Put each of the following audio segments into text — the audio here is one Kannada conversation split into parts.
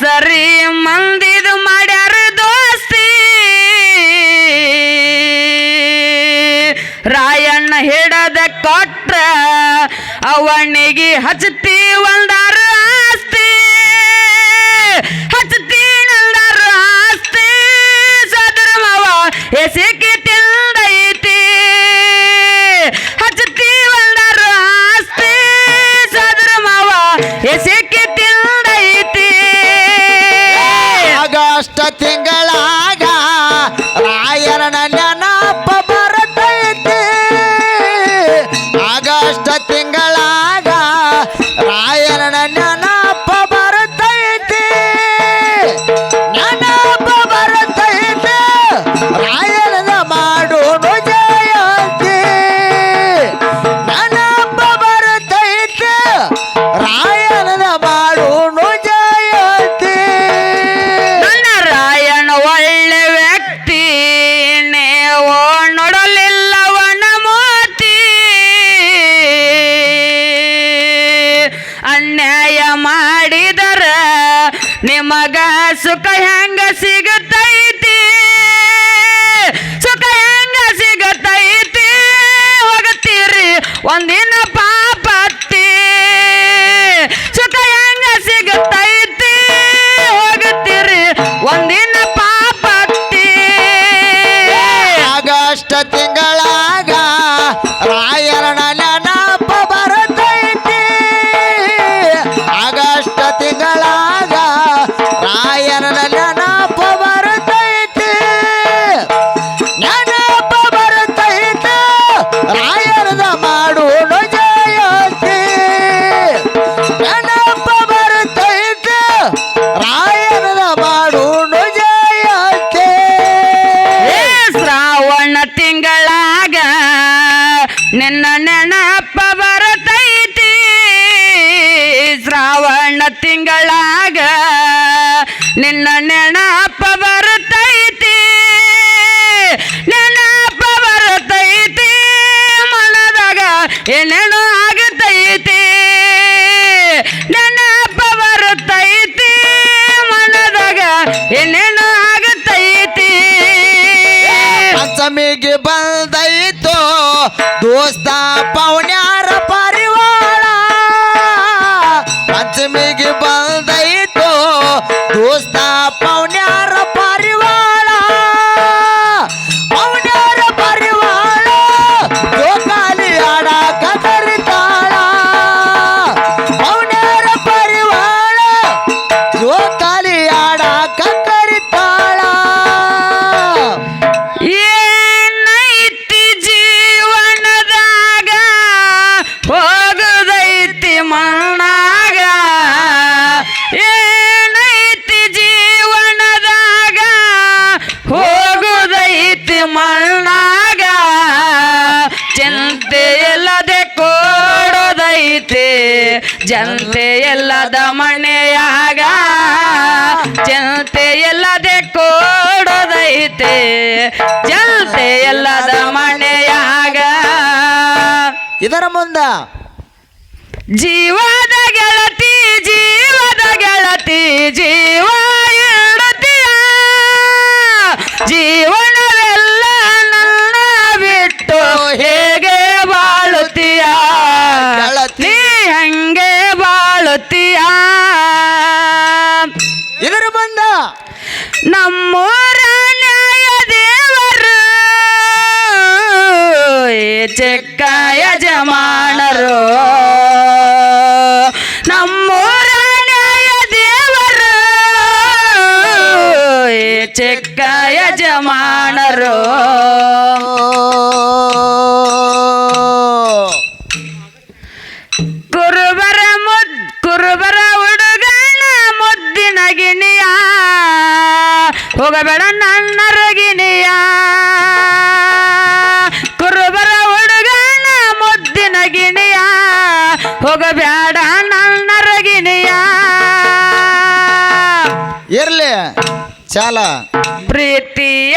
ಸರಿ ಮಂದಿದು ಮಾಡ್ಯಾರ ದೋಸ್ತಿ. ರಾಯಣ್ಣ ಹಿಡದ ಕೊಟ್ರ ಅವನಿಗೆ ಹಚ್ಚತಿ ಒಂದಾರ ಆಸ್ತಿ. ಹಚ್ಚತಿ ನಂದಾರ ಆಸ್ತಿ. ಸದರ ಮಾವ ಎಸಿಕೆ ತಿಂದೈತಿ. ಹಚ್ಚತಿ ಒಂದಾರ ಆಸ್ತಿ. ಸದರ ಮಾವ ಎಸಿಕೆ ಆಗಸ್ಟ್ ತಿಂಗಳಾಗ ರಾಯರನ ನೆನಪ ಬರತೈತಿ. ಆಗಷ್ಟ ತಿಂಗಳಾಗ ನಿಮಗ ಸುಖ ಹೆಂಗ ಸಿಗತೈತಿ? ಸುಖ ಹೆಂಗ ಸಿಗತೈತಿ? ಹೋಗತ್ತೀರಿ ಒಂದಿನ ನಿನ್ನ ನೆನಪ ಬರುತ್ತೈತಿ. ನೆನಪ ಬರುತ್ತೈತಿ. ಮನದಾಗ ಏನೇನೋ ಆಗತೈತಿ. ನೆನಪ ಬರುತ್ತೈತಿ. ಮನದಾಗ ಏನೇನೋ ಆಗತೈತಿ. ಪಂಚಮಿಗೆ ಬಂದೈತು, ದೋಸ್ತ ಪೌಣ್ಯಾರ ಪರಿವಾಳ. ಪಂಚಮಿಗೆ ಬಂದೈತು, ದೋಸ್ತ ಜನತೆ ಎಲ್ಲದ ಮಣೆಯಾಗ ಜನತೆ ಎಲ್ಲದೆ ಕೊಡೋದೈತೆ ಜನತೆ ಎಲ್ಲದ ಮಣೆಯಾಗ ಇದರ ಮುಂದ. ಜೀವದ ಗೆಳತಿ ಜೀವದ ಗೆಳತಿ ಜೀವ ಇಡತಿಯ ಜೀವನವೆಲ್ಲ ನಮ್ಮೂರ ನ್ಯಾಯ ದೇವರು ಚೆಕ್ಕ ಯಜಮಾನರು ನಮ್ಮೂರನೆಯ ದೇವರು ಚೆಕ್ಕ ಯಜಮಾನರು ಹೋಗಬೇಡ ನನ್ನ ರಗಿನಿಯ ಕುರುಬರ ಹುಡುಗನ ಮುದ್ದಿನ ಗಿಣಿಯ. ಹೋಗಬೇಡ ನನ್ನ ರಗಿನಿಯ ಇರ್ಲಿ ಚಾಲ. ಪ್ರೀತಿಯ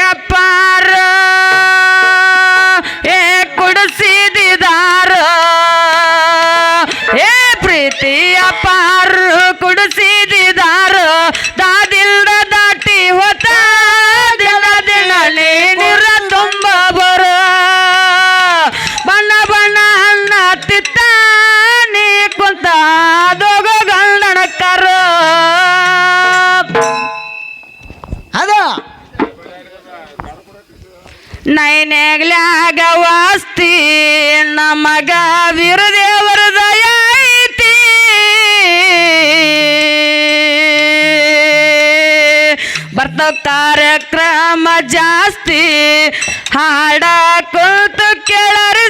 ಮೈನೆಗ್ಲಾಗ ನಮಗ ವೀರದೇವರ ದಯ ಐತಿ. ಕಾರ್ಯಕ್ರಮ ಜಾಸ್ತಿ ಹಾಡ ಕುಂತು ಕೇಳರಿ